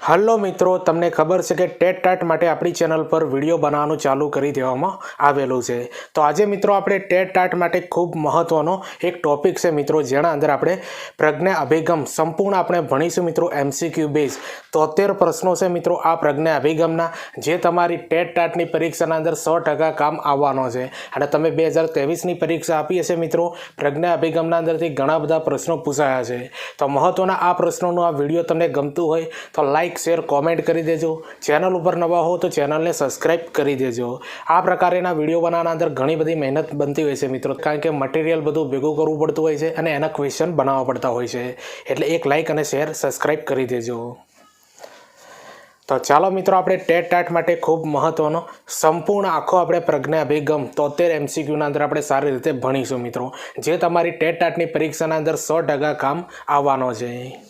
Hello મિત્રો, તમને ખબર છે કે ટેટ ટાટ માટે આપણી ચેનલ પર વીડિયો બનાવવાનું ચાલુ કરી દેવામાં આવેલું છે. તો આજે મિત્રો આપણે ટેટ ટાટ માટે ખૂબ મહત્ત્વનો એક ટોપિક છે મિત્રો, જેના અંદર આપણે પ્રજ્ઞા અભિગમ સંપૂર્ણ આપણે ભણીશું મિત્રો એમસીક્યુ બેઝ તોતેર પ્રશ્નો છે મિત્રો આ પ્રજ્ઞા અભિગમના, જે તમારી ટેટ ટાટની પરીક્ષાના અંદર સો ટકા કામ આવવાનો છે. અને તમે બે હજાર ત્રેવીસની પરીક્ષા આપી હશે મિત્રો, પ્રજ્ઞા અભિગમના અંદરથી ઘણા બધા પ્રશ્નો પૂછાયા છે. તો મહત્ત્વના આ પ્રશ્નોનું આ વીડિયો તમને ગમતું હોય તો લાઈક શેર કોમેન્ટ કરી દેજો. ચેનલ ઉપર નવા હો તો ચેનલને સબસ્ક્રાઈબ કરી દેજો. આ પ્રકારેના વીડિયો બનાવવાના અંદર ઘણી બધી મહેનત બનતી હોય છે મિત્રો. કારણ કે મટીરિયલ બધું ભેગું કરવું પડતું હોય છે અને એના ક્વેશ્ચન બનાવવા પડતા હોય છે. એટલે એક લાઈક અને શેર સબસ્ક્રાઈબ કરી દેજો. તો ચાલો મિત્રો, આપણે ટેટ ટાટ માટે ખૂબ મહત્ત્વનો સંપૂર્ણ આખો આપણે પ્રજ્ઞા અભિગમ તોતેર એમસીક્યુના અંદર આપણે સારી રીતે ભણીશું મિત્રો. જે તમારી ટેટ ટાટની પરીક્ષાના અંદર સો ટકા કામ આવવાનો છે.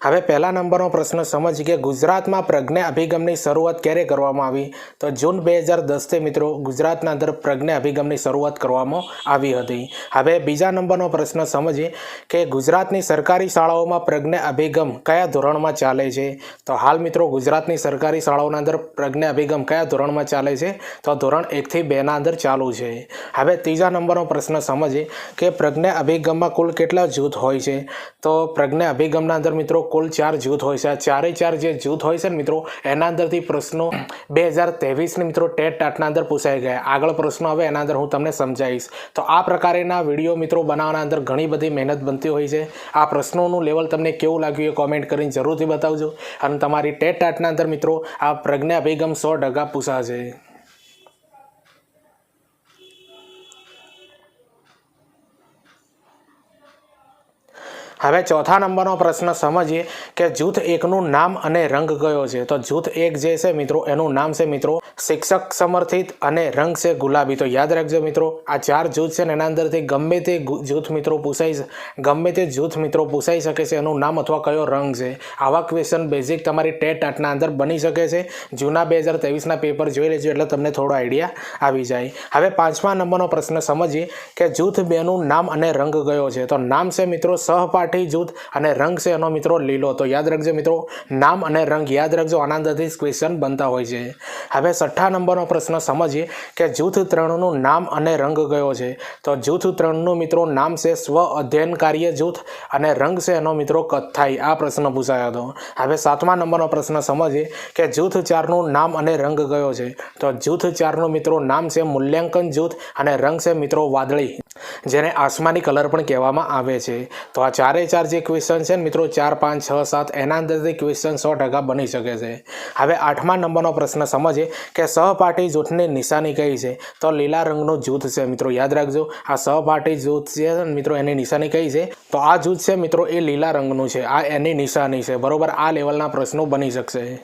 હવે પહેલા નંબરનો પ્રશ્ન સમજીએ કે ગુજરાતમાં પ્રજ્ઞા અભિગમની શરૂઆત ક્યારે કરવામાં આવી? તો જૂન બે હજાર દસથી મિત્રો, ગુજરાતના અંદર પ્રજ્ઞા અભિગમની શરૂઆત કરવામાં આવી હતી. હવે બીજા નંબરનો પ્રશ્ન સમજીએ કે ગુજરાતની સરકારી શાળાઓમાં પ્રજ્ઞા અભિગમ કયા ધોરણમાં ચાલે છે? તો હાલ મિત્રો, ગુજરાતની સરકારી શાળાઓના અંદર પ્રજ્ઞા અભિગમ કયા ધોરણમાં ચાલે છે? તો ધોરણ એકથી બેના અંદર ચાલુ છે. હવે ત્રીજા નંબરનો પ્રશ્ન સમજીએ કે પ્રજ્ઞા અભિગમમાં કુલ કેટલા જૂથ હોય છે? તો પ્રજ્ઞા અભિગમના અંદર મિત્રો કુલ ચાર જૂથ હોય છે. આ ચારે ચાર જે જૂથ હોય છે ને મિત્રો, એના અંદરથી પ્રશ્નો બે હજાર ત્રેવીસની મિત્રો ટેટ ટાટના અંદર પૂછાઈ ગયા. આગળ પ્રશ્નો હવે એના અંદર હું તમને સમજાવીશ. તો આ પ્રકારેના વીડિયો મિત્રો બનાવવાના અંદર ઘણી બધી મહેનત બનતી હોય છે. આ પ્રશ્નોનું લેવલ તમને કેવું લાગ્યું એ કોમેન્ટ કરીને જરૂરથી બતાવજો. અને તમારી ટેટ ટાટના અંદર મિત્રો, આ પ્રજ્ઞા અભિગમ સો ટકા પૂછાશે. હવે ચોથા નંબરનો પ્રશ્ન સમજીએ કે જૂથ એકનું નામ અને રંગ કયો છે? તો જૂથ એક જે છે મિત્રો, એનું નામ છે મિત્રો શિક્ષક સમર્થિત અને રંગ છે ગુલાબી. તો યાદ રાખજો મિત્રો, આ ચાર જૂથ છે ને એના અંદરથી ગમે તે જૂથ મિત્રો પૂછાઈ ગમે તે જૂથ મિત્રો પૂછાઈ શકે છે એનું નામ અથવા કયો રંગ છે. આવા ક્વેશ્ચન બેઝિક તમારી ટેટ આટના અંદર બની શકે છે. જૂના બે હજાર ત્રેવીસના પેપર જોઈ લેજો એટલે તમને થોડો આઈડિયા આવી જાય. હવે પાંચમા નંબરનો પ્રશ્ન સમજીએ કે જૂથ બેનું નામ અને રંગ કયો છે? તો નામ છે મિત્રો સહપાઠી જૂથ અને રંગ છે એનો મિત્રો લીલો. તો યાદ રાખજો મિત્રો, નામ અને રંગ યાદ રાખજો આના ક્વેશ્ચન બનતા હોય છે. હવે છઠ્ઠા નંબરનો પ્રશ્ન સમજીએ કે જૂથ ત્રણનું નામ અને રંગ કયો છે? તો જૂથ ત્રણનું મિત્રો નામ છે સ્વ અધ્યયનકાર્ય જૂથ અને રંગ છે એનો મિત્રો કથ્થાઈ. આ પ્રશ્ન પૂછાયો હતો. હવે સાતમા નંબરનો પ્રશ્ન સમજીએ કે જૂથ ચારનું નામ અને રંગ કયો છે? તો જૂથ ચારનું મિત્રો નામ છે મૂલ્યાંકન જૂથ અને રંગ છે મિત્રો વાદળી, જેને આસમાની કલર પણ કહેવામાં આવે છે. તો આ ચારે ચાર જે ક્વેશ્ચન છે મિત્રો, ચાર, પાંચ, છ, સાત, એના અંદરથી ક્વેશ્ચન સો ટકા બની શકે છે. હવે આઠમા નંબરનો પ્રશ્ન સમજે કે સહપાઠી જૂથની નિશાની કઈ છે? તો લીલા રંગનું જૂથ છે મિત્રો, યાદ રાખજો. આ સહપાઠી જૂથ છે મિત્રો, એની નિશાની કઈ છે? તો આ જૂથ છે મિત્રો, એ લીલા રંગનું છે. આ એની નિશાની છે. બરોબર? આ લેવલના પ્રશ્નો બની શકશે.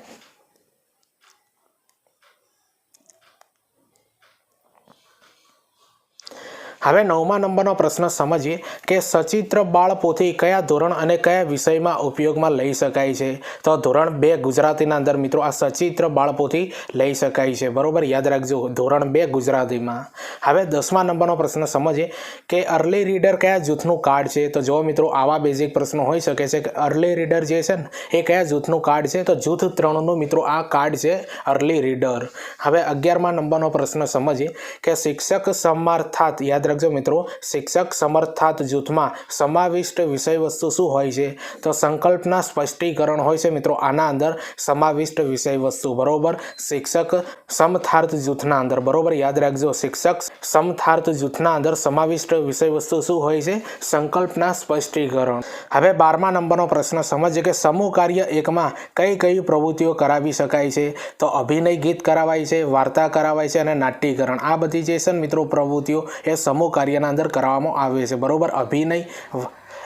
હવે નવમા નંબરનો પ્રશ્ન સમજીએ કે સચિત્ર બાળ પોથી કયા ધોરણ અને કયા વિષયમાં ઉપયોગમાં લઈ શકાય છે? તો ધોરણ બે ગુજરાતીના અંદર મિત્રો આ સચિત્ર બાળ પોથી લઈ શકાય છે. બરોબર? યાદ રાખજો, ધોરણ બે ગુજરાતીમાં. હવે દસમા નંબરનો પ્રશ્ન સમજીએ કે અર્લી રીડર કયા જૂથનું કાર્ડ છે? તો જો મિત્રો, આવા બેઝિક પ્રશ્નો હોઈ શકે છે કે અર્લી રીડર જે છે ને, એ કયા જૂથનું કાર્ડ છે? તો જૂથ ત્રણનું મિત્રો આ કાર્ડ છે અર્લી રીડર હવે અગિયારમા નંબરનો પ્રશ્ન સમજીએ કે શિક્ષક સમાર્થાત, યાદ રાખજો મિત્રો, શિક્ષક સમર્થાત જૂથમાં સમાવિષ્ટ વિષયવસ્તુ શું હોય છે? તો સંકલ્પના સ્પષ્ટીકરણ હોય છે મિત્રો, આના અંદર સમાવિષ્ટ વિષયવસ્તુ, બરોબર? શિક્ષક સમથાર્થ જૂથના અંદર, બરોબર? યાદ રાખજો, શિક્ષક સમથાર્થ જૂથના અંદર સમાવિષ્ટ વિષયવસ્તુ શું હોય છે? સંકલ્પના સ્પષ્ટીકરણ. હવે બારમા નંબરનો પ્રશ્ન, સમજીએ કે સમૂહ કાર્ય એકમાં કઈ કઈ પ્રવૃત્તિઓ કરાવી શકાય છે? તો અભિનય ગીત કરાવાય છે, વાર્તા કરાવાય છે અને નાટ્યકરણ. આ બધી જે છે મિત્રો પ્રવૃત્તિઓ, એ સમૂહ કાર્યના અંદર કરવામાં આવે છે. બરાબર? અભિનય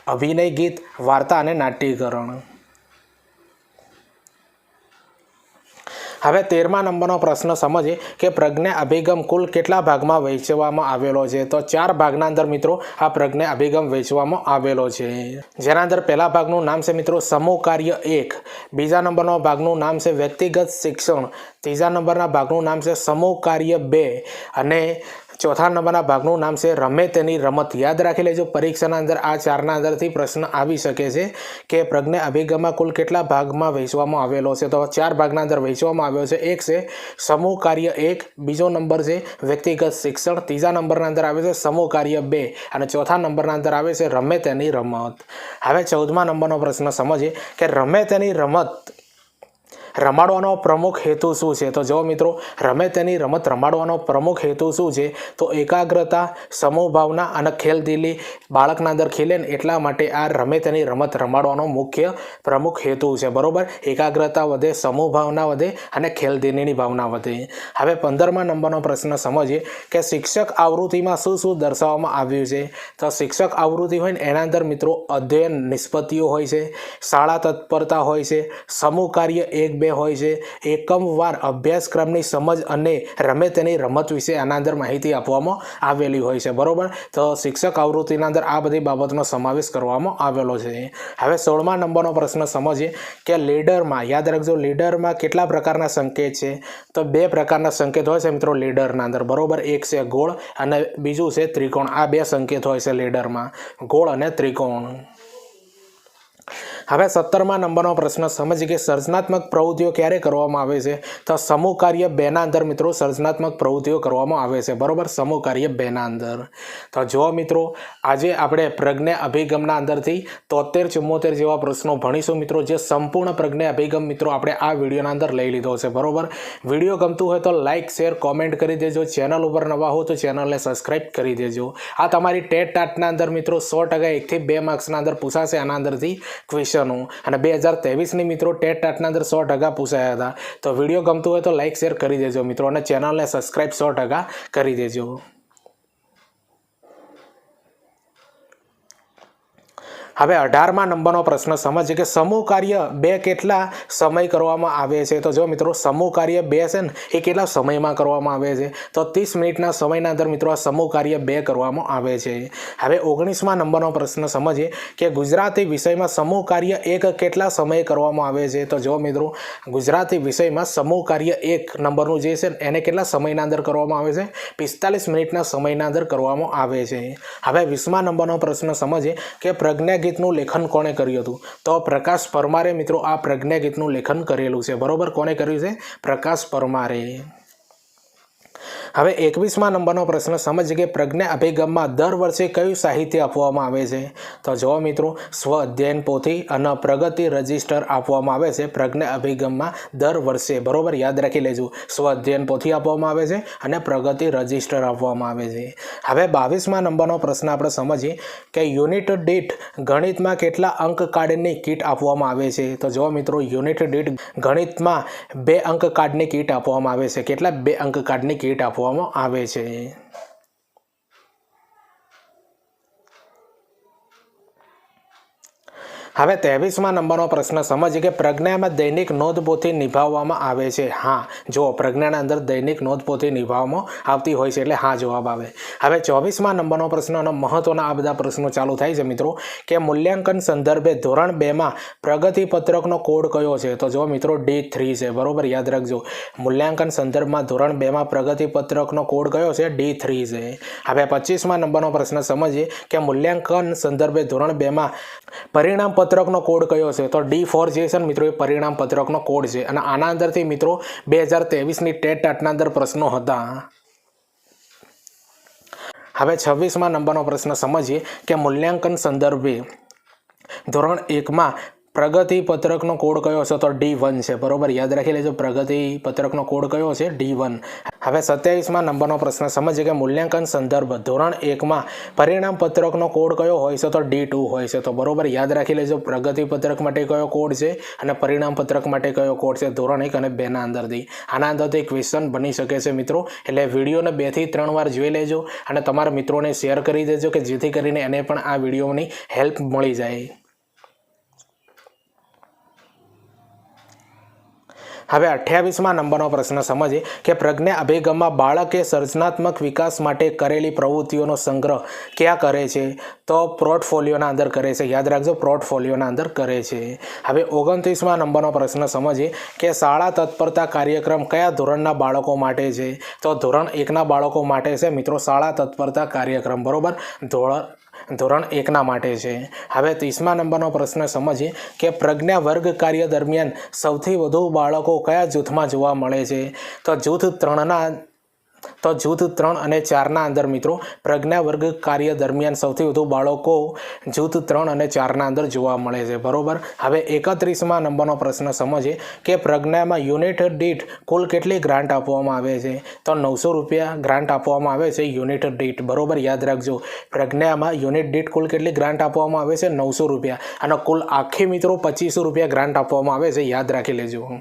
અભિનય ગીત, વાર્તા અને નાટ્યકરણ. હવે તેરમા નંબરનો પ્રશ્ન સમજીએ કે પ્રજ્ઞા અભિગમ કુલ કેટલા ભાગમાં વહેંચવામાં આવેલો છે? તો ચાર ભાગના અંદર મિત્રો આ પ્રજ્ઞા અભિગમ વહેંચવામાં આવેલો છે. જેના અંદર પહેલા ભાગનું નામ છે મિત્રો સમૂહ કાર્ય એક. બીજા નંબરનો ભાગનું નામ છે વ્યક્તિગત શિક્ષણ. ત્રીજા નંબરના ભાગનું નામ છે સમૂહ કાર્ય બે. અને ચોથા નંબરના ભાગનું નામ છે રમે તેની રમત. યાદ રાખી લેજો, પરીક્ષાના અંદર આ ચારના અંદરથી પ્રશ્ન આવી શકે છે કે પ્રજ્ઞ અભિગમમાં કુલ કેટલા ભાગમાં વહેંચવામાં આવેલો છે. તો ચાર ભાગના અંદર વહેંચવામાં આવ્યો છે. એક છે સમૂહ કાર્ય એક, બીજો નંબર છે વ્યક્તિગત શિક્ષણ, ત્રીજા નંબરના અંદર આવે છે સમૂહ કાર્ય બે અને ચોથા નંબરના અંદર આવે છે રમે તેની રમત. હવે ચૌદમા નંબરનો પ્રશ્ન સમજીએ કે રમે તેની રમત રમાડવાનો પ્રમુખ હેતુ શું છે? તો જો મિત્રો, રમે તેની રમત રમાડવાનો પ્રમુખ હેતુ શું છે? તો એકાગ્રતા, સમૂહ ભાવના અને ખેલદિલી બાળકના અંદર ખીલે ને એટલા માટે આ રમે તેની રમત રમાડવાનો મુખ્ય પ્રમુખ હેતુ છે. બરાબર? એકાગ્રતા વધે, સમૂહ ભાવના વધે અને ખેલદિલીની ભાવના વધે. હવે પંદરમા નંબરનો પ્રશ્ન સમજીએ કે શિક્ષક આવૃત્તિમાં શું શું દર્શાવવામાં આવ્યું છે? તો શિક્ષક આવૃત્તિ હોય ને, એના અંદર મિત્રો અધ્યયન નિષ્પત્તિઓ હોય છે, શાળા તત્પરતા હોય છે, સમૂહ કાર્ય એક બે હોય છે. એકમવાર અભ્યાસક્રમની સમજ અને રમે તેની રમત વિશે આના અંદર માહિતી આપવામાં આવેલી હોય છે. બરાબર? તો શિક્ષક આવૃત્તિના અંદર આ બધી બાબતનો સમાવેશ કરવામાં આવેલો છે. હવે સોળમા નંબરનો પ્રશ્ન સમજીએ કે લીડરમાં, યાદ રાખજો, લીડરમાં કેટલા પ્રકારના સંકેત છે? તો બે પ્રકારના સંકેત હોય છે મિત્રો લીડરના અંદર. બરોબર? એક છે ગોળ અને બીજું છે ત્રિકોણ. આ બે સંકેત હોય છે લીડરમાં. ગોળ અને ત્રિકોણ. હવે સત્તરમા નંબરનો પ્રશ્ન, સમજીએ કે સર્જનાત્મક પ્રવૃત્તિઓ ક્યારે કરવામાં આવે છે? તો સમૂહ કાર્ય બેના અંદર મિત્રો, સર્જનાત્મક પ્રવૃત્તિઓ કરવામાં આવે છે. બરોબર? સમૂહ કાર્ય બેના અંદર. તો જો મિત્રો, આજે આપણે પ્રજ્ઞા અભિગમના અંદરથી તોતેર ચુમ્મોતેર જેવા પ્રશ્નો ભણીશું મિત્રો, જે સંપૂર્ણ પ્રજ્ઞા અભિગમ મિત્રો આપણે આ વિડીયોના અંદર લઈ લીધો છે. બરોબર? વીડિયો ગમતું હોય તો લાઇક શેર, કોમેન્ટ કરી દેજો. ચેનલ ઉપર નવા હો તો ચેનલને સબસ્ક્રાઇબ કરી દેજો. આ તમારી ટેટ ટાટના અંદર મિત્રો સો ટકા એકથી બે માર્ક્સના અંદર પૂછાશે. આના અંદરથી ક્વેશ્ચનો અને બે હજાર તેવીસની મિત્રો ટેટ ટાટના અંદર સો ટકા પૂછાયા હતા. તો વીડિયો ગમતું હોય તો લાઇક શેર કરી દેજો મિત્રો. અને ચેનલને સબસ્ક્રાઇબ સો ટકા કરી દેજો. હવે અઢારમા નંબરનો પ્રશ્ન સમજીએ કે સમૂહ કાર્ય બે કેટલા સમય કરવામાં આવે છે? તો જો મિત્રો સમૂહ કાર્ય બે છે ને, એ કેટલા સમયમાં કરવામાં આવે છે? તો ત્રીસ મિનિટના સમયના અંદર મિત્રો આ સમૂહ કાર્ય બે કરવામાં આવે છે. હવે ઓગણીસમા નંબરનો પ્રશ્ન સમજીએ કે ગુજરાતી વિષયમાં સમૂહ કાર્ય એક કેટલા સમયે કરવામાં આવે છે? તો જો મિત્રો ગુજરાતી વિષયમાં સમૂહ કાર્ય એક નંબરનું જે છે એને કેટલા સમયના અંદર કરવામાં આવે છે? પિસ્તાલીસ મિનિટના સમયના અંદર કરવામાં આવે છે. હવે વીસમા નંબરનો પ્રશ્ન સમજીએ કે પ્રજ્ઞા ગીતનું લેખન કોણે કર્યું હતું? તો પ્રકાશ પરમારે મિત્રો આ પ્રજ્ઞા ગીતનું લેખન કરેલું છે. બરોબર? કોને કર્યું છે? પ્રકાશ પરમારે. હવે એકવીસમાં નંબરનો પ્રશ્ન સમજીએ કે પ્રજ્ઞા અભિગમમાં દર વર્ષે કયું સાહિત્ય આપવામાં આવે છે? તો જુઓ મિત્રો, સ્વ અધ્યયન પોથી અને પ્રગતિ રજિસ્ટર આપવામાં આવે છે પ્રજ્ઞા અભિગમમાં દર વર્ષે. બરોબર? યાદ રાખી લેજો. સ્વ અધ્યયન પોથી આપવામાં આવે છે અને પ્રગતિ રજિસ્ટર આપવામાં આવે છે. હવે બાવીસમાં નંબરનો પ્રશ્ન આપણે સમજીએ કે યુનિટ દીઠ ગણિતમાં કેટલા અંક કાર્ડની કીટ આપવામાં આવે છે? તો જો મિત્રો, યુનિટ દીઠ ગણિતમાં બે અંક કાર્ડની કીટ આપવામાં આવે છે. કેટલા બે અંક કાર્ડની કીટ આપવામાં આવે છે. હવે ત્રેવીસમાં નંબરનો પ્રશ્ન સમજીએ કે પ્રજ્ઞામાં દૈનિક નોંધપોથી નિભાવવામાં આવે છે. હા જો પ્રજ્ઞાના અંદર દૈનિક નોંધપોથી નિભાવવામાં આવતી હોય છે એટલે હા જવાબ આવે. હવે ચોવીસમાં નંબરનો પ્રશ્ન અને મહત્વના આ બધા પ્રશ્નો ચાલુ થાય છે મિત્રો, કે મૂલ્યાંકન સંદર્ભે ધોરણ બેમાં પ્રગતિ પત્રકનો કોડ કયો છે? તો જો મિત્રો ડી થ્રી છે. બરોબર, યાદ રાખજો. મૂલ્યાંકન સંદર્ભમાં ધોરણ બેમાં પ્રગતિ પત્રકનો કોડ કયો છે? ડી થ્રી છે. હવે પચીસમાં નંબરનો પ્રશ્ન સમજીએ કે મૂલ્યાંકન સંદર્ભે ધોરણ બેમાં પરિણામ પત્રકનો કોડ કયો છે? તો ડી ફોર જે છે ને મિત્રો, એ પરિણામ પત્રકનો કોડ છે. અને આના અંદરથી મિત્રો, બે હજાર ત્રેવીસની ટેટ ટાટના અંદર પ્રશ્નો હતા. હવે છવ્વીસમાં નંબરનો પ્રશ્ન સમજીએ કે મૂલ્યાંકન સંદર્ભે ધોરણ એકમાં પ્રગતિ પત્રકનો કોડ કયો છે? તો ડી વન છે. બરોબર? યાદ રાખી લેજો પ્રગતિ પત્રકનો કોડ કયો છે? ડી વન હવે સત્યાવીસમાં નંબરનો પ્રશ્ન. સમજીએ કે મૂલ્યાંકન સંદર્ભ. ધોરણ એકમાં પરિણામ પત્રકનો કોડ કયો હોય છે? તો ડી ટુ હોય છે. તો બરોબર? યાદ રાખી લેજો પ્રગતિ પત્રક માટે કયો કોડ છે અને પરિણામ પત્રક માટે કયો કોડ છે? ધોરણ એક અને બેના અંદરથી. આના અંદરથી ક્વેશ્ચન બની શકે છે મિત્રો. એટલે વિડીયોને બેથી ત્રણ વાર જોઈ લેજો અને તમારા મિત્રોને શેર કરી દેજો કે જેથી કરીને એને પણ આ વિડીયોની હેલ્પ મળી જાય. હવે અઠ્યાવીસમાં નંબરનો પ્રશ્ન સમજીએ કે પ્રજ્ઞા અભિગમમાં બાળકે સર્જનાત્મક વિકાસ માટે કરેલી પ્રવૃત્તિઓનો સંગ્રહ ક્યાં કરે છે? તો પોર્ટફોલિયોના અંદર કરે છે. યાદ રાખજો, પોર્ટફોલિયોના અંદર કરે છે. હવે ઓગણત્રીસમાં નંબરનો પ્રશ્ન સમજીએ કે શાળા તત્પરતા કાર્યક્રમ કયા ધોરણના બાળકો માટે છે? તો ધોરણ એકના બાળકો માટે છે. મિત્રો, શાળા તત્પરતા કાર્યક્રમ, બરાબર? ધોરણ ધોરણ એકના માટે છે. હવે ત્રીસમા નંબરનો પ્રશ્ન સમજીએ કે પ્રજ્ઞા વર્ગ કાર્ય દરમિયાન સૌથી વધુ બાળકો કયા જૂથમાં જોવા મળે છે? તો જૂથ ત્રણના તો જૂથ ત્રણ અને ચારના અંદર મિત્રો પ્રજ્ઞા વર્ગ કાર્ય દરમિયાન સૌથી વધુ બાળકો જૂથ ત્રણ અને ચારના અંદર જોવા મળે છે. બરોબર? હવે એકત્રીસમાં નંબરનો પ્રશ્ન સમજીએ કે પ્રજ્ઞામાં યુનિટ દીઠ કુલ કેટલી ગ્રાન્ટ આપવામાં આવે છે? તો નવસો રૂપિયા ગ્રાન્ટ આપવામાં આવે છે યુનિટ દીઠ. બરોબર? યાદ રાખજો. પ્રજ્ઞામાં યુનિટ દીઠ કુલ કેટલી ગ્રાન્ટ આપવામાં આવે છે? નવસો રૂપિયા. અને કુલ આખી મિત્રો પચીસો રૂપિયા ગ્રાન્ટ આપવામાં આવે છે. યાદ રાખી લેજો.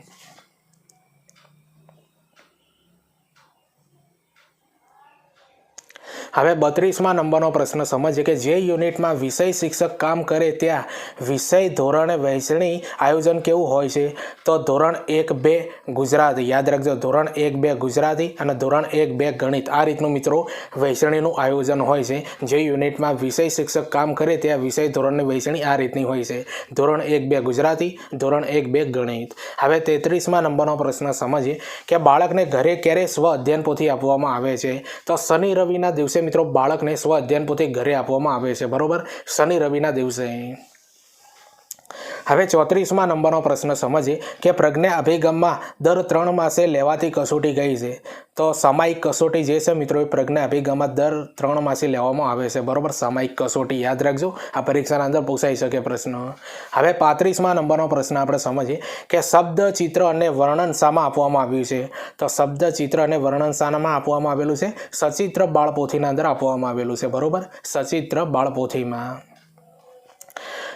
હવે બત્રીસમાં નંબરનો પ્રશ્ન સમજીએ કે જે યુનિટમાં વિષય શિક્ષક કામ કરે ત્યાં વિષય ધોરણે વહેંચણી આયોજન કેવું હોય છે? તો ધોરણ એક બે ગુજરાતી, યાદ રાખજો ધોરણ એક બે ગુજરાતી અને ધોરણ એક બે ગણિત. આ રીતનું મિત્રો વહેંચણીનું આયોજન હોય છે. જે યુનિટમાં વિષય શિક્ષક કામ કરે ત્યાં વિષય ધોરણની વહેંચણી આ રીતની હોય છે. ધોરણ એક બે ગુજરાતી, ધોરણ એક બે ગણિત. હવે તેત્રીસમાં નંબરનો પ્રશ્ન સમજીએ કે બાળકને ઘરે ક્યારે સ્વ અધ્યયન પોથી આપવામાં આવે છે? તો શનિ રવિના દિવસે મિત્રો બાળકને સ્વ અધ્યયન પોતે ઘરે આપવામાં આવે છે. બરોબર? શનિ રવિના દિવસે. હવે ચોત્રીસમાં નંબરનો પ્રશ્ન સમજીએ કે પ્રજ્ઞા અભિગમમાં દર ત્રણ માસે લેવાતી કસોટી કઈ છે? તો સામાયિક કસોટી જે છે મિત્રો, એ પ્રજ્ઞા અભિગમમાં દર ત્રણ માસે લેવામાં આવે છે. બરોબર? સામાયિક કસોટી, યાદ રાખજો. આ પરીક્ષાના અંદર પૂછાઈ શકે પ્રશ્ન. હવે પાંત્રીસમાં નંબરનો પ્રશ્ન આપણે સમજીએ કે શબ્દ, ચિત્ર અને વર્ણન શામાં આપવામાં આવ્યું છે. તો શબ્દ, ચિત્ર અને વર્ણન શાનામાં આપવામાં આવેલું છે. સચિત્ર બાળપોથીના અંદર આપવામાં આવેલું છે. બરોબર? સચિત્ર બાળપોથીમાં.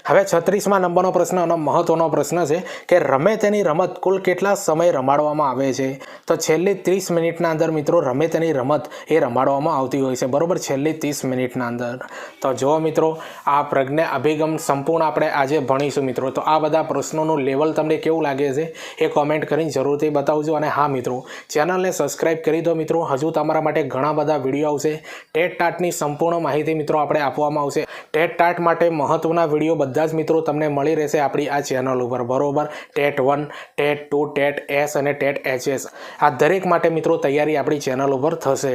હવે છત્રીસમાં નંબરનો પ્રશ્ન અને મહત્વનો પ્રશ્ન છે કે રમે તેની રમત કુલ કેટલા સમય રમાડવામાં આવે છે? તો છેલ્લી ત્રીસ મિનિટના અંદર મિત્રો રમે તેની રમત એ રમાડવામાં આવતી હોય છે. બરાબર છેલ્લી ત્રીસ મિનિટના અંદર. તો જો મિત્રો, આ પ્રજ્ઞા અભિગમ સંપૂર્ણ આપણે આજે ભણીશું મિત્રો. તો આ બધા પ્રશ્નોનું લેવલ તમને કેવું લાગે છે એ કોમેન્ટ કરીને જરૂરથી બતાવજો. અને હા મિત્રો, ચેનલને સબસ્ક્રાઇબ કરી દો મિત્રો. હજુ તમારા માટે ઘણા બધા વીડિયો આવશે. ટેટ ટાટની સંપૂર્ણ માહિતી મિત્રો આપણે આપવામાં આવશે. ટેટ ટાટ માટે મહત્વના વીડિયો બધા જ મિત્રો તમને મળી રહેશે આપણી આ ચેનલ ઉપર, બરોબર? TET one TET two TET S અને ટેટ એચએસ આ દરેક માટે મિત્રો તૈયારી આપણી ચેનલ ઉપર થશે.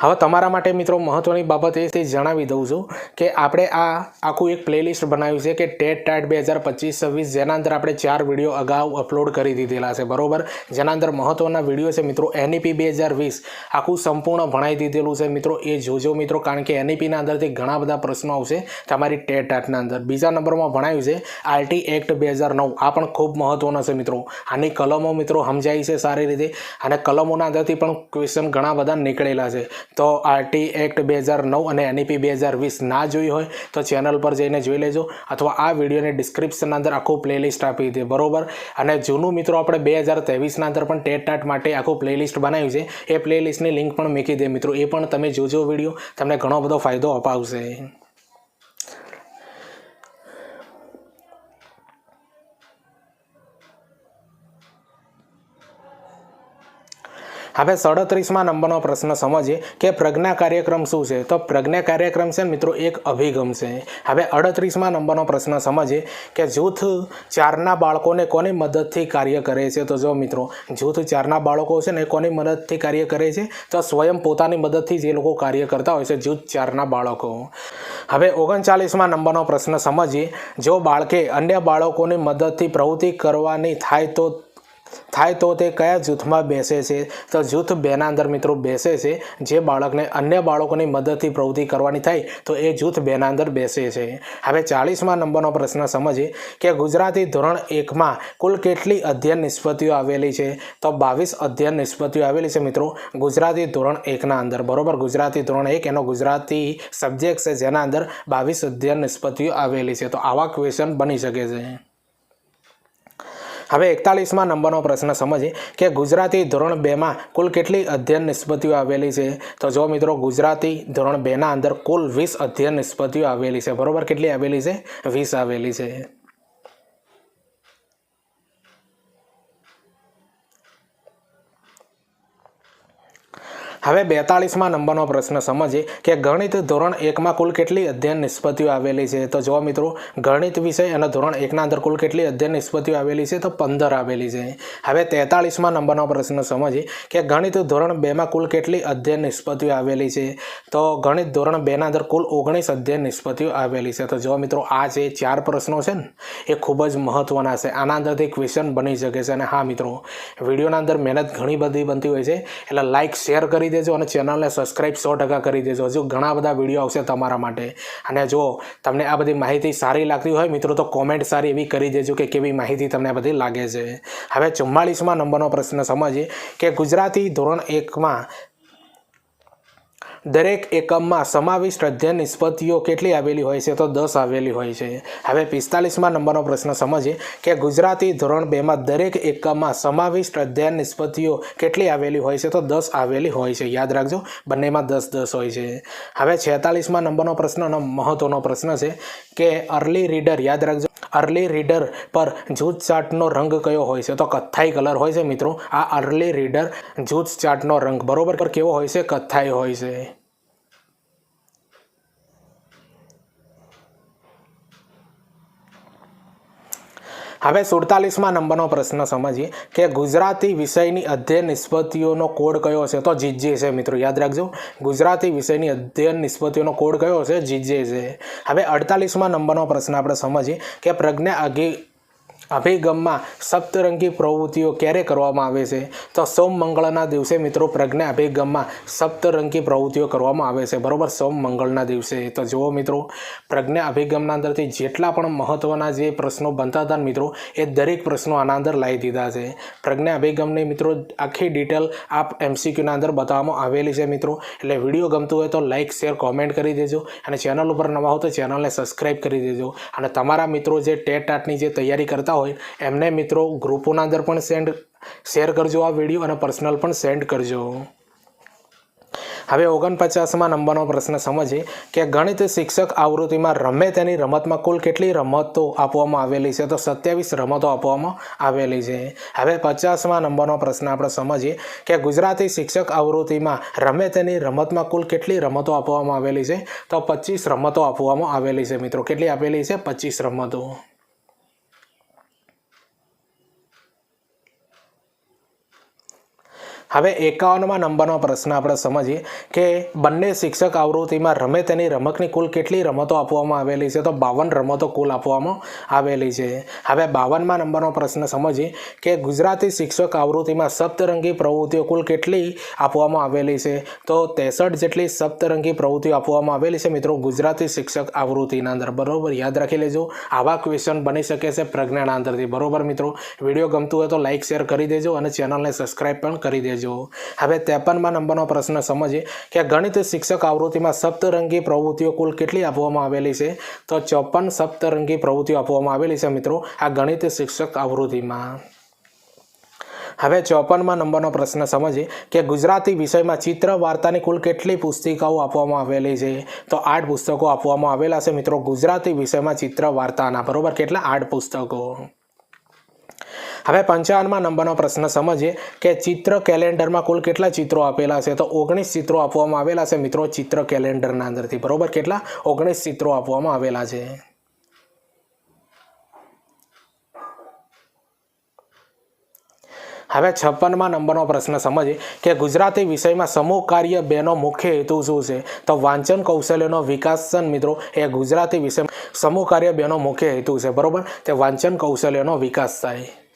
હવે તમારા માટે મિત્રો મહત્ત્વની બાબત એ તે જણાવી દઉં છું કે આપણે આ આખું એક પ્લેલિસ્ટ બનાવ્યું છે કે ટેટ ટાટ બે હજાર પચીસ છવ્વીસ, જેના અંદર આપણે ચાર વીડિયો અગાઉ અપલોડ કરી દીધેલા છે, બરોબર? જેના અંદર મહત્ત્વના વીડિયો છે મિત્રો એનઈપી બે હજાર વીસ. આખું સંપૂર્ણ ભણાવી દીધેલું છે મિત્રો, એ જોજો મિત્રો, કારણ કે એનઈપીના અંદરથી ઘણા બધા પ્રશ્નો આવશે તમારી ટેટ ટાટના અંદર. બીજા નંબરમાં ભણાવ્યું છે આરટી એક્ટ બે હજાર નવ. આ પણ ખૂબ મહત્ત્વનો છે મિત્રો. આની કલમો મિત્રો સમજાય છે સારી રીતે. અને કલમોના અંદરથી પણ ક્વેશ્ચન ઘણા બધા નીકળેલા છે. તો આરટી એક્ટ બે હજાર નવ અને એનઈપી બે હજાર વીસ ના જોઈ હોય તો ચેનલ પર જઈને જોઈ લેજો અથવા આ વિડીયોની ડિસ્ક્રિપ્શનના અંદર આખું પ્લેલિસ્ટ આપી દે, બરોબર? અને જૂનું મિત્રો આપણે બે હજાર ત્રેવીસના અંદર પણ ટેટ ટાટ માટે આખું પ્લેલિસ્ટ બનાવ્યું છે. એ પ્લેલિસ્ટની લિંક પણ મૂકી દે મિત્રો. એ પણ તમે જોજો વીડિયો. તમને ઘણો બધો ફાયદો અપાવશે. હવે સડત્રીસમાં નંબરનો પ્રશ્ન સમજીએ કે પ્રજ્ઞા કાર્યક્રમ શું છે? તો પ્રજ્ઞા કાર્યક્રમ છે મિત્રો એક અભિગમ છે. હવે અડત્રીસમાં નંબરનો પ્રશ્ન સમજીએ કે જૂથ ચારના બાળકોને કોની મદદથી કાર્ય કરે છે? તો જો મિત્રો, જૂથ ચારના બાળકો છે ને કોની મદદથી કાર્ય કરે છે? તો સ્વયં પોતાની મદદથી જે લોકો કાર્ય કરતા હોય છે જૂથ ચારના બાળકો. હવે ઓગણચાલીસમાં નંબરનો પ્રશ્ન સમજીએ. જો બાળકે અન્ય બાળકોની મદદથી પ્રવૃત્તિ કરવાની થાય તો થાય તો તે કયા જૂથમાં બેસે છે? તો જૂથ બેના અંદર મિત્રો બેસે છે. જે બાળકને અન્ય બાળકોની મદદથી પ્રવૃત્તિ કરવાની થાય, તો એ જૂથ બેના અંદર બેસે છે. હવે ચાલીસમાં નંબરનો પ્રશ્ન સમજીએ કે ગુજરાતી ધોરણ એકમાં કુલ કેટલી અધ્યયન નિષ્પત્તિઓ આવેલી છે? તો બાવીસ અધ્યયન નિષ્પત્તિઓ આવેલી છે મિત્રો, ગુજરાતી ધોરણ એકના અંદર. બરોબર? ગુજરાતી ધોરણ એક એનો ગુજરાતી સબ્જેક્ટ છે, જેના અંદર બાવીસ અધ્યયન નિષ્પત્તિઓ આવેલી છે. તો આવા ક્વેશ્ચન બની શકે છે. હવે એકતાલીસમાં નંબરનો પ્રશ્ન સમજીએ કે ગુજરાતી ધોરણ બેમાં કુલ કેટલી અધ્યયન નિષ્પત્તિઓ આવેલી છે? તો જો મિત્રો ગુજરાતી ધોરણ બેના અંદર કુલ વીસ અધ્યયન નિષ્પત્તિઓ આવેલી છે. બરાબર? કેટલી આવેલી છે? વીસ આવેલી છે. હવે બેતાળીસમાં નંબરનો પ્રશ્ન સમજીએ કે ગણિત ધોરણ એકમાં કુલ કેટલી અધ્યયન નિષ્પત્તિઓ આવેલી છે? તો જો મિત્રો, ગણિત વિષય અને ધોરણ એકના અંદર કુલ કેટલી અધ્યયન નિષ્પત્તિઓ આવેલી છે? તો પંદર આવેલી છે. હવે તેતાળીસમાં નંબરનો પ્રશ્ન સમજીએ કે ગણિત ધોરણ બેમાં કુલ કેટલી અધ્યયન નિષ્પત્તિઓ આવેલી છે? તો ગણિત ધોરણ બેના અંદર કુલ ઓગણીસ અધ્યયન નિષ્પત્તિઓ આવેલી છે. તો જો મિત્રો, આ જે ચાર પ્રશ્નો છે ને? એ ખૂબ જ મહત્ત્વના છે. આના અંદરથી ક્વેશ્ચન બની શકે છે. અને હા મિત્રો, વિડીયોના અંદર મહેનત ઘણી બધી બનતી હોય છે. એટલે લાઇક શેર કરી દેજો અને ચેનલને સબસ્ક્રાઈબ સો ટકા કરી દેજો. હજુ ઘણા બધા વીડિયો આવશે તમારા માટે. અને જો તમને આ બધી માહિતી સારી લાગતી હોય, મિત્રો, તો કોમેન્ટ સારી એવી કરી દેજો કે કેવી માહિતી તમને બધી લાગે છે. હવે ચુમ્માળીસમાં નંબરનો પ્રશ્ન સમજીએ કે ગુજરાતી ધોરણ એકમાં દરેક એકમમાં સમાવિષ્ટ અધ્યયન નિષ્પત્તિઓ કેટલી આવેલી હોય છે તો દસ આવેલી હોય છે. હવે પિસ્તાલીસમાં નંબરનો પ્રશ્ન સમજીએ કે ગુજરાતી ધોરણ બેમાં દરેક એકમમાં સમાવિષ્ટ અધ્યયન નિષ્પત્તિઓ કેટલી આવેલી હોય છે તો દસ આવેલી હોય છે. યાદ રાખજો, બંનેમાં દસ દસ હોય છે. હવે છેતાલીસમાં નંબરનો પ્રશ્નનો મહત્ત્વનો પ્રશ્ન છે કે અર્લી રીડર, યાદ રાખજો, અર્લી રીડર પર જૂથ ચાર્ટનો રંગ કયો હોય છે? તો કથ્થાઈ કલર હોય છે મિત્રો. આ અર્લી રીડર જૂથ ચાર્ટનો રંગ બરોબર પર કેવો હોય છે? કથ્થાઈ હોય છે. હવે સુડતાલીસમાં નંબરનો પ્રશ્ન સમજીએ કે ગુજરાતી વિષયની અધ્યયન નિષ્પત્તિઓનો કોડ કયો છે? તો જીજે છે મિત્રો, યાદ રાખજો. ગુજરાતી વિષયની અધ્યયન નિષ્પત્તિઓનો કોડ કયો છે? જીજે છે. હવે અડતાલીસમાં નંબરનો પ્રશ્ન આપણે સમજીએ કે પ્રજ્ઞા અઘી અભિગમમાં સપ્તરંગી પ્રવૃત્તિઓ ક્યારે કરવામાં આવે છે? તો સોમ મંગળના દિવસે મિત્રો પ્રજ્ઞા અભિગમમાં સપ્તરંગી પ્રવૃત્તિઓ કરવામાં આવે છે. બરોબર, સોમ મંગળના દિવસે. તો જુઓ મિત્રો, પ્રજ્ઞા અભિગમના અંદરથી જેટલા પણ મહત્ત્વના જે પ્રશ્નો બનતા હતા મિત્રો, એ દરેક પ્રશ્નો આના અંદર લાવી દીધા છે. પ્રજ્ઞા અભિગમની મિત્રો આખી ડિટેલ આપ એમસીક્યુના અંદર બતાવવામાં આવેલી છે મિત્રો. એટલે વીડિયો ગમતું હોય તો લાઇક શેર, કોમેન્ટ કરી દેજો. અને ચેનલ ઉપર નવા હો તો ચેનલને સબસ્ક્રાઈબ કરી દેજો. અને તમારા મિત્રો જે ટેટ આટની જે તૈયારી કરતા હોય, એમને મિત્રો ગ્રુપોના અંદર પણ સેન્ડ શેર કરજો આ વીડિયો અને પર્સનલ પણ સેન્ડ કરજો. હવે ઓગણપચાસમાં નંબરનો પ્રશ્ન સમજીએ કે ગણિત શિક્ષક આવૃત્તિમાં રમે તેની રમતમાં કુલ કેટલી રમતો આપવામાં આવેલી છે? તો સત્યાવીસ રમતો આપવામાં આવેલી છે. હવે પચાસમાં નંબરનો પ્રશ્ન આપણે સમજીએ કે ગુજરાતી શિક્ષક આવૃત્તિમાં રમે તેની રમતમાં કુલ કેટલી રમતો આપવામાં આવેલી છે? તો પચીસ રમતો આપવામાં આવેલી છે મિત્રો. કેટલી આપેલી છે? પચીસ રમતો. હવે એકાવનમાં નંબરનો પ્રશ્ન આપણે સમજીએ કે બંને શિક્ષક આવૃત્તિમાં રમે તેની રમકની કુલ કેટલી રમતો આપવામાં આવેલી છે? તો બાવન રમતો કુલ આપવામાં આવેલી છે. હવે બાવનમાં નંબરનો પ્રશ્ન સમજીએ કે ગુજરાતી શિક્ષક આવૃત્તિમાં સપ્તરંગી પ્રવૃત્તિઓ કુલ કેટલી આપવામાં આવેલી છે? તો ત્રેસઠ જેટલી સપ્તરંગી પ્રવૃત્તિઓ આપવામાં આવેલી છે મિત્રો ગુજરાતી શિક્ષક આવૃત્તિના અંદર. બરોબર? યાદ રાખી લેજો. આવા ક્વેશ્ચન બની શકે છે પ્રજ્ઞાના અંદરથી. બરોબર મિત્રો? વીડિયો ગમતું હોય તો લાઇક શેર કરી દેજો અને ચેનલને સબસ્ક્રાઈબ પણ કરી દેજો. લેજો. હવે ત્રેપનમાં નંબરનો પ્રશ્ન સમજીએ કે ગણિત શિક્ષક આવૃત્તિમાં સપ્તરંગી પ્રવૃત્તિઓ કુલ કેટલી આપવામાં આવેલી છે? તો ચોપન સપ્તરંગી પ્રવૃત્તિઓ આપવામાં આવેલી છે મિત્રો, આ ગણિત શિક્ષક આવૃત્તિમાં. હવે ચોપનમાં નંબરનો પ્રશ્ન સમજીએ કે ગુજરાતી વિષયમાં ચિત્ર વાર્તાની કુલ કેટલી પુસ્તિકાઓ આપવામાં આવેલી છે? તો આઠ પુસ્તકો આપવામાં આવેલા છે મિત્રો, ગુજરાતી વિષયમાં ચિત્ર વાર્તાના. બરોબર? કેટલા? આઠ પુસ્તકો. હવે પંચાવનમાં નંબરનો પ્રશ્ન સમજીએ કે ચિત્ર કેલેન્ડરમાં કુલ કેટલા ચિત્રો આપેલા છે? તો ઓગણીસ ચિત્રો આપવામાં આવેલા છે મિત્રો, ચિત્ર કેલેન્ડરના અંદરથી. બરોબર? કેટલા? ઓગણીસ ચિત્રો આપવામાં આવેલા છે. હવે છપ્પનમાં નંબરનો પ્રશ્ન સમજીએ કે ગુજરાતી વિષયમાં સમૂહ કાર્ય બેનો મુખ્ય હેતુ શું છે? તો વાંચન કૌશલ્યનો વિકાસન મિત્રો, એ ગુજરાતી વિષયમાં સમૂહ કાર્ય બેનો મુખ્ય હેતુ છે. બરોબર? તે વાંચન કૌશલ્યનો વિકાસ થાય.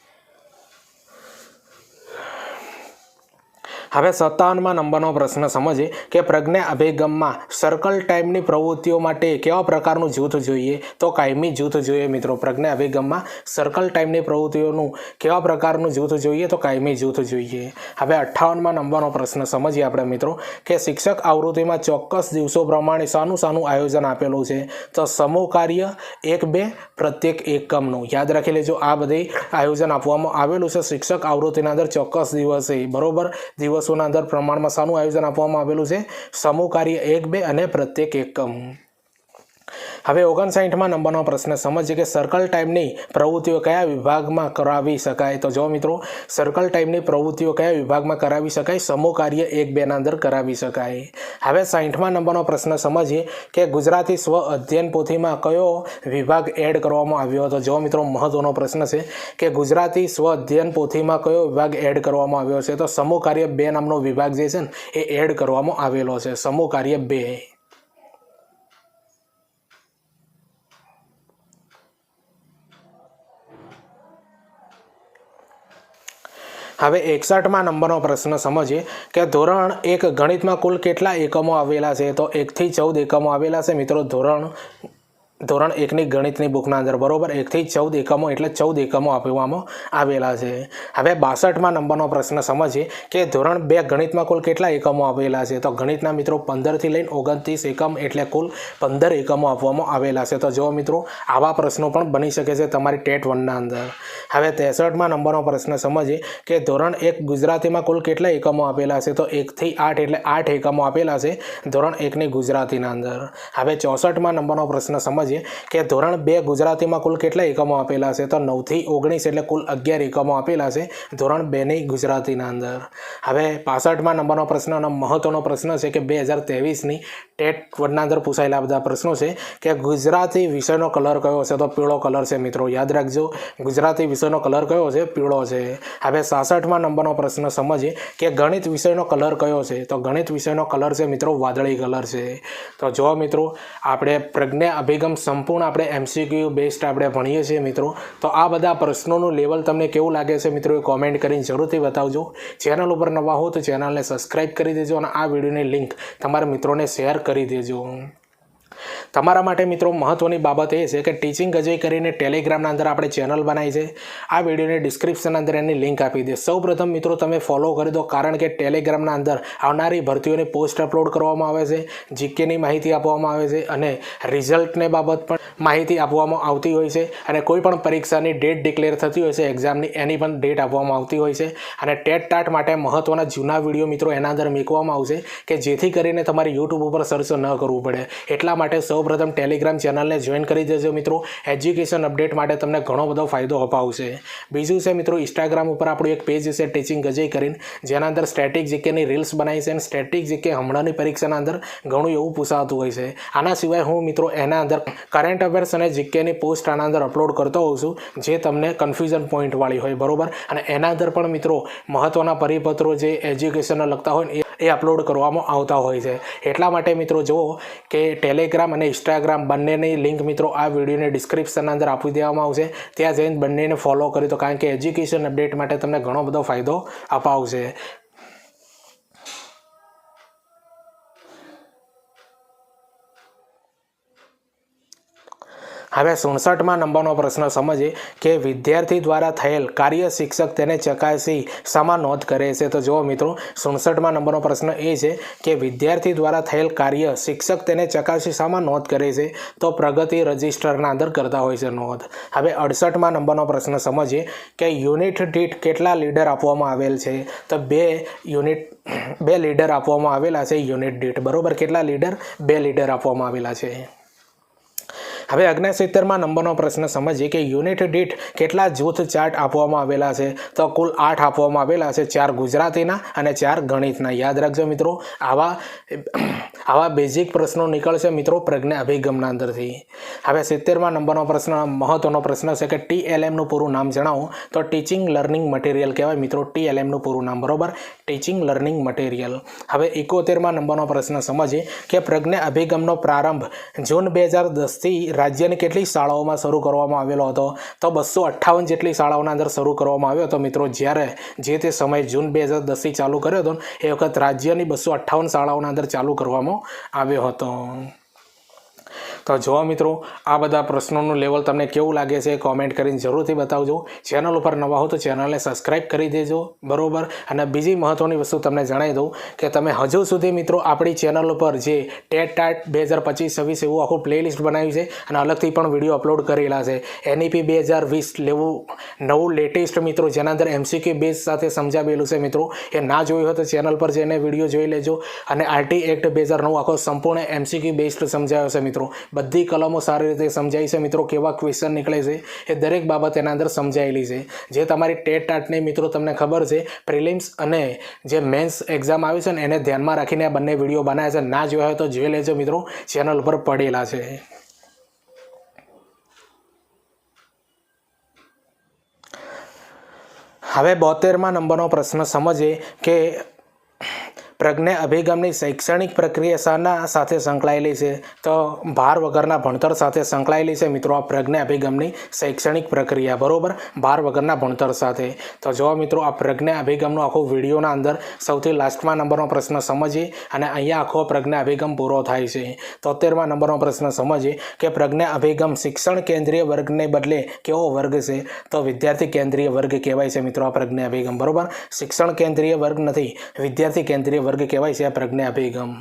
હવે સત્તાવનમાં નંબરનો પ્રશ્ન સમજીએ કે પ્રજ્ઞા અભિગમમાં સર્કલ ટાઈમની પ્રવૃત્તિઓ માટે કેવા પ્રકારનું જૂથ જોઈએ? તો કાયમી જૂથ જોઈએ મિત્રો. પ્રજ્ઞા અભિગમમાં સર્કલ ટાઈમની પ્રવૃત્તિઓનું કેવા પ્રકારનું જૂથ જોઈએ? તો કાયમી જૂથ જોઈએ. હવે અઠ્ઠાવનમાં નંબરનો પ્રશ્ન સમજીએ આપણે મિત્રો કે શિક્ષક આવૃત્તિમાં ચોક્કસ દિવસો પ્રમાણે શાનું શાનું આયોજન આપેલું છે. તો સમૂહ કાર્ય એક બે પ્રત્યેક એકમનું. યાદ રાખી લેજો, આ બધી આયોજન આપવામાં આવેલું છે. શિક્ષક આવૃત્તિના અંદર ચોક્કસ દિવસે, બરોબર? દિવસ દિવસોના અંદર પ્રમાણમાં શાનું આયોજન આપવામાં આવેલું છે. સમૂહ કાર્ય એક બે અને પ્રત્યેક એકમ. હવે ઓગણસાઠમાં નંબરનો પ્રશ્ન, સમજીએ કે સર્કલ ટાઈમની પ્રવૃત્તિઓ કયા વિભાગમાં કરાવી શકાય? તો જો મિત્રો સર્કલ ટાઈમની પ્રવૃત્તિઓ કયા વિભાગમાં કરાવી શકાય? સમૂહ કાર્ય એક બેના અંદર કરાવી શકાય. હવે સાઠમાં નંબરનો પ્રશ્ન, સમજીએ કે ગુજરાતી સ્વ અધ્યયન પોથીમાં કયો વિભાગ એડ કરવામાં આવ્યો હતો? જો મિત્રો, મહત્વનો પ્રશ્ન છે કે ગુજરાતી સ્વ અધ્યયન પોથીમાં કયો વિભાગ એડ કરવામાં આવ્યો છે? તો સમૂહ કાર્ય બે નામનો વિભાગ જે છે ને, એ એડ કરવામાં આવેલો છે. સમૂહ કાર્ય બે. હવે એકસઠમાં નંબરનો પ્રશ્ન સમજીએ કે ધોરણ એક ગણિતમાં કુલ કેટલા એકમો આવેલા છે? તો એકથી ચૌદ એકમો આવેલા છે. મિત્રો, ધોરણ ધોરણ એકની ગણિતની બુકના અંદર, બરોબર? એકથી ચૌદ એકમો એટલે ચૌદ એકમો આપવામાં આવેલા છે. હવે બાસઠમાં નંબરનો પ્રશ્ન સમજીએ કે ધોરણ બે ગણિતમાં કુલ કેટલા એકમો આપેલા છે? તો ગણિતના મિત્રો પંદરથી લઈને ઓગણત્રીસ એકમ એટલે કુલ પંદર એકમો આપવામાં આવેલા છે. તો જો મિત્રો, આવા પ્રશ્નો પણ બની શકે છે તમારી ટેટ વનના અંદર. હવે ત્રેસઠમાં નંબરનો પ્રશ્ન સમજીએ કે ધોરણ એક ગુજરાતીમાં કુલ કેટલા એકમો આપેલા છે? તો એકથી આઠ એટલે આઠ એકમો આપેલા છે ધોરણ એકની ગુજરાતીના અંદર. હવે ચોસઠમાં નંબરનો પ્રશ્ન સમજીએ કે ધોરણ બે ગુજરાતીમાં કુલ કેટલા એકમો આપેલા છે? તો નવથી ઓગણીસ એટલે કુલ અગિયાર એકમો આપેલા છે ધોરણ બેની ગુજરાતીના અંદર. હવે પાસઠમાં નંબરનો પ્રશ્ન અને મહત્વનો પ્રશ્ન છે કે બે હજાર ત્રેવીસની ટેટ વનના અંદર પૂછાયેલા બધા પ્રશ્નો છે કે ગુજરાતી વિષયનો કલર કયો છે? તો પીળો કલર છે મિત્રો, યાદ રાખજો. ગુજરાતી વિષયનો કલર કયો છે? પીળો છે. હવે સાસઠમાં નંબરનો પ્રશ્ન સમજીએ કે ગણિત વિષયનો કલર કયો છે? તો ગણિત વિષયનો કલર છે મિત્રો, વાદળી કલર છે. તો જો મિત્રો, આપણે પ્રજ્ઞા અભિગમ સંપૂર્ણ આપણે એમસીક્યુ બેસ્ડ આપણે ભણીએ છીએ મિત્રો. તો આ બધા પ્રશ્નોનું લેવલ તમને કેવું લાગે છે મિત્રો એ કોમેન્ટ કરીને જરૂરથી બતાવજો. ચેનલ ઉપર નવા હો તો ચેનલને સબસ્ક્રાઈબ કરી દેજો અને આ વિડીયોની લિંક તમારા મિત્રોને શેર કરી દેજો. તમારા માટે મિત્રો મહત્ત્વની બાબત એ છે કે ટીચિંગ અજય કરીને ટેલિગ્રામના અંદર આપણે ચેનલ બનાવી છે. આ વિડીયોની ડિસ્ક્રિપ્શન અંદર એની લિંક આપી દે. સૌ મિત્રો તમે ફોલો કરી દો, કારણ કે ટેલિગ્રામના અંદર આવનારી ભરતીઓની પોસ્ટ અપલોડ કરવામાં આવે છે, જીકેની માહિતી આપવામાં આવે છે અને રિઝલ્ટને બાબત પણ માહિતી આપવામાં આવતી હોય છે અને કોઈ પણ પરીક્ષાની ડેટ ડિક્લેર થતી હોય છે એક્ઝામની એની પણ ડેટ આપવામાં આવતી હોય છે. અને ટેટ ટાટ માટે મહત્ત્વના જૂના વીડિયો મિત્રો એના અંદર મૂકવામાં આવશે કે જેથી કરીને તમારે યુટ્યુબ ઉપર સર્ચ ન કરવું પડે. એટલા માટે સૌપ્રથમ ટેલિગ્રામ ચેનલને જોઈન કરી દેજો મિત્રો. એજ્યુકેશન અપડેટ માટે તમને ઘણો બધો ફાયદો અપાવશે. બીજું છે મિત્રો ઇન્સ્ટાગ્રામ ઉપર આપણું એક પેજ છે ટીચિંગ અજય કરીને જેના અંદર સ્ટેટિક જીકેની રીલ્સ બનાવી છે અને સ્ટેટિક જીકે હમણાંની પરીક્ષાના અંદર ઘણું એવું પૂછાતું હોય છે. આના સિવાય હું મિત્રો એના અંદર કરંટ અફેર્સ અને જીકેની પોસ્ટ આના અંદર અપલોડ કરતો હોઉં છું, જે તમને કન્ફ્યુઝન પોઈન્ટવાળી હોય, બરાબર? અને એના અંદર પણ મિત્રો મહત્ત્વના પરિપત્રો જે એજ્યુકેશનને લગતા હોય એ એ અપલોડ કરવામાં આવતા હોય છે. એટલા માટે મિત્રો જુઓ કે ટેલિગ્રામ અને ઇન્સ્ટાગ્રામ બંનેની લિંક મિત્રો આ વિડીયોની ડિસ્ક્રિપ્શનના અંદર આપી દેવામાં આવશે. ત્યાં જઈને બંનેને ફોલો કરી તો કારણ કે એજ્યુકેશન અપડેટ માટે તમને ઘણો બધો ફાયદો અપાવશે. હવે સુડસઠમાં નંબરનો પ્રશ્ન સમજીએ કે વિદ્યાર્થી દ્વારા થયેલ કાર્ય શિક્ષક તેને ચકાસી શામાં નોંધ કરે છે? તો જુઓ મિત્રો સુડસઠમાં નંબરનો પ્રશ્ન એ છે કે વિદ્યાર્થી દ્વારા થયેલ કાર્ય શિક્ષક તેને ચકાસી શામાં નોંધ કરે છે? તો પ્રગતિ રજિસ્ટરના અંદર કરતા હોય છે નોંધ. હવે અડસઠમાં નંબરનો પ્રશ્ન સમજીએ કે યુનિટ દીઠ કેટલા લીડર આપવામાં આવેલ છે? તો બે યુનિટ, બે લીડર આપવામાં આવેલા છે યુનિટ દીઠ. બરાબર? કેટલા લીડર? બે લીડર આપવામાં આવેલા છે. હવે અગ્નિસિત્તેરમાં નંબરનો પ્રશ્ન સમજીએ કે યુનિટ દીઠ કેટલા જૂથ ચાર્ટ આપવામાં આવેલા છે? તો કુલ આઠ આપવામાં આવેલા છે, ચાર ગુજરાતીના અને ચાર ગણિતના. યાદ રાખજો મિત્રો, આવા આવા બેઝિક પ્રશ્નો નીકળશે મિત્રો પ્રજ્ઞા અભિગમના અંદરથી. હવે સિત્તેરમાં નંબરનો પ્રશ્ન, મહત્વનો પ્રશ્ન છે કે ટીએલએમનું પૂરું નામ જણાવો. તો ટીચિંગ લર્નિંગ મટીરિયલ કહેવાય મિત્રો, ટીએલએમનું પૂરું નામ, બરોબર? Teaching learning material. હવે એકોતેરમાં નંબરનો પ્રશ્ન સમજીએ કે પ્રજ્ઞા અભિગમનો પ્રારંભ જૂન બે હજાર દસથી રાજ્યની કેટલી શાળાઓમાં શરૂ કરવામાં આવેલો હતો. તો બસો અઠ્ઠાવન જેટલી શાળાઓના અંદર શરૂ કરવામાં આવ્યો હતો. મિત્રો, જ્યારે જે તે સમય જૂન બે હજાર દસથી ચાલુ કર્યો હતો, એ વખત રાજ્યની બસો અઠ્ઠાવન શાળાઓના અંદર ચાલુ કરવામાં આવ્યો હતો. તો જો મિત્રો, આ બધા પ્રશ્નોનું લેવલ તમને કેવું લાગે છે કોમેન્ટ કરીને જરૂરથી બતાવજો. ચેનલ ઉપર નવા હો તો ચેનલને સબસ્ક્રાઈબ કરી દેજો, બરાબર? અને બીજી મહત્ત્વની વસ્તુ તમને જણાવી દઉં કે તમે હજુ સુધી મિત્રો આપણી ચેનલ ઉપર જે ટેટ ટાટ બે હજાર પચીસ છવ્વીસ એવું આખું પ્લેલિસ્ટ બનાવ્યું છે અને અલગથી પણ વીડિયો અપલોડ કરેલા છે. એનઈપી બે હજાર વીસ લેવું, નવું લેટેસ્ટ મિત્રો જેના અંદર એમસીક્યુ બેઝ સાથે સમજાવેલું છે મિત્રો. એ ના જોયું હોય તો ચેનલ પર જઈને વીડિયો જોઈ લેજો. અને આરટી એક્ટ બે હજાર નવ આખો સંપૂર્ણ એમસીક્યુ બેઝડ સમજાયો છે મિત્રો. બધી કલમો સારી રીતે સમજાય છે. મિત્રો, કેવા ક્વેશ્ચન નીકળે છે એ દરેક બાબત એના અંદર સમજાયેલી છે. જે તમારી ટેટ ટાટની મિત્રો તમને ખબર છે પ્રિલિમ્સ અને જે મેન્સ એક્ઝામ આવી છે ને, એને ધ્યાનમાં રાખીને આ બંને વીડિયો બનાવ્યા છે. ના જોયા હોય તો જોઈ લેજો મિત્રો ચેનલ ઉપર પડેલા છે. હવે બોતેરમાં નંબરનો પ્રશ્ન સમજીએ કે પ્રજ્ઞા અભિગમની શૈક્ષણિક પ્રક્રિયા શાના સાથે સંકળાયેલી છે. તો ભાર વગરના ભણતર સાથે સંકળાયેલી છે મિત્રો, આ પ્રજ્ઞા અભિગમની શૈક્ષણિક પ્રક્રિયા, બરોબર? ભાર વગરના ભણતર સાથે. તો જો મિત્રો, આ પ્રજ્ઞા અભિગમનો આખો વિડીયોના અંદર સૌથી લાસ્ટમાં નંબરનો પ્રશ્ન સમજીએ અને અહીંયા આખો પ્રજ્ઞા અભિગમ પૂરો થાય છે. તોતેરમાં નંબરનો પ્રશ્ન સમજીએ કે પ્રજ્ઞા અભિગમ શિક્ષણ કેન્દ્રીય વર્ગને બદલે કેવો વર્ગ છે? તો વિદ્યાર્થી કેન્દ્રીય વર્ગ કહેવાય છે મિત્રો, આ પ્રજ્ઞા અભિગમ, બરોબર? શિક્ષણ કેન્દ્રીય વર્ગ નથી, વિદ્યાર્થી કેન્દ્રીય વર્ગ કહેવાય છે આ પ્રજ્ઞા અભિગમ.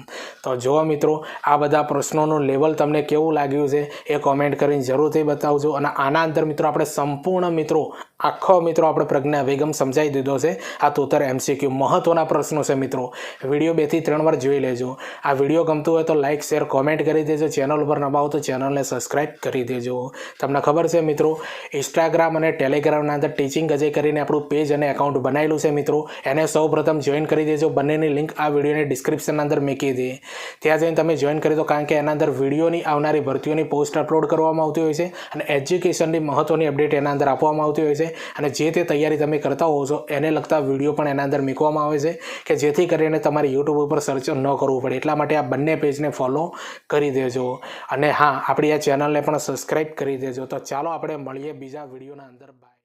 તો જો મિત્રો, આ બધા પ્રશ્નોનું લેવલ તમને કેવું લાગ્યું છે એ કોમેન્ટ કરીને જરૂરથી બતાવજો અને આના અંદર મિત્રો આપણે સંપૂર્ણ મિત્રો, આખો મિત્રો આપણે પ્રજ્ઞા અભિગમ સમજાવી દીધો છે. આ તોતર એમસીક્યુ મહત્વના પ્રશ્નો છે મિત્રો. વીડિયો બેથી ત્રણ વાર જોઈ લેજો. આ વીડિયો ગમતું હોય તો લાઇક શેર કોમેન્ટ કરી દેજો. ચેનલ ઉપર નવા તો ચેનલને સબસ્ક્રાઇબ કરી દેજો. તમને ખબર છે મિત્રો ઇન્સ્ટાગ્રામ અને ટેલિગ્રામના અંદર ટીચિંગ અજય કરીને આપણું પેજ અને એકાઉન્ટ બનાવેલું છે મિત્રો. એને સૌ પ્રથમ જોઈન કરી દેજો. બંનેની લિંક આ વિડીયોની ડિસ્ક્રિપ્શનના અંદર મૂકી દે. ત્યાં જઈને તમે જોઈન કરી દો, કારણ કે એના અંદર વિડીયોની આવનારી ભરતીઓની પોસ્ટ અપલોડ કરવામાં આવતી હોય છે અને એજ્યુકેશનની મહત્ત્વની અપડેટ એના અંદર આપવામાં આવતી હોય છે. અને જે તે તૈયારી તમે કરતા હોવ છો, એને લગતા વીડિયો પણ એના અંદર મૂકવામાં આવે છે કે જેથી કરીને તમારે યુટ્યુબ ઉપર સર્ચ ન કરવું પડે. એટલા માટે આ બંને પેજને ફોલો કરી દેજો. અને હા, આપણી આ ચેનલને પણ સબસ્ક્રાઈબ કરી દેજો. તો ચાલો આપણે મળીએ બીજા વિડીયોના અંદર.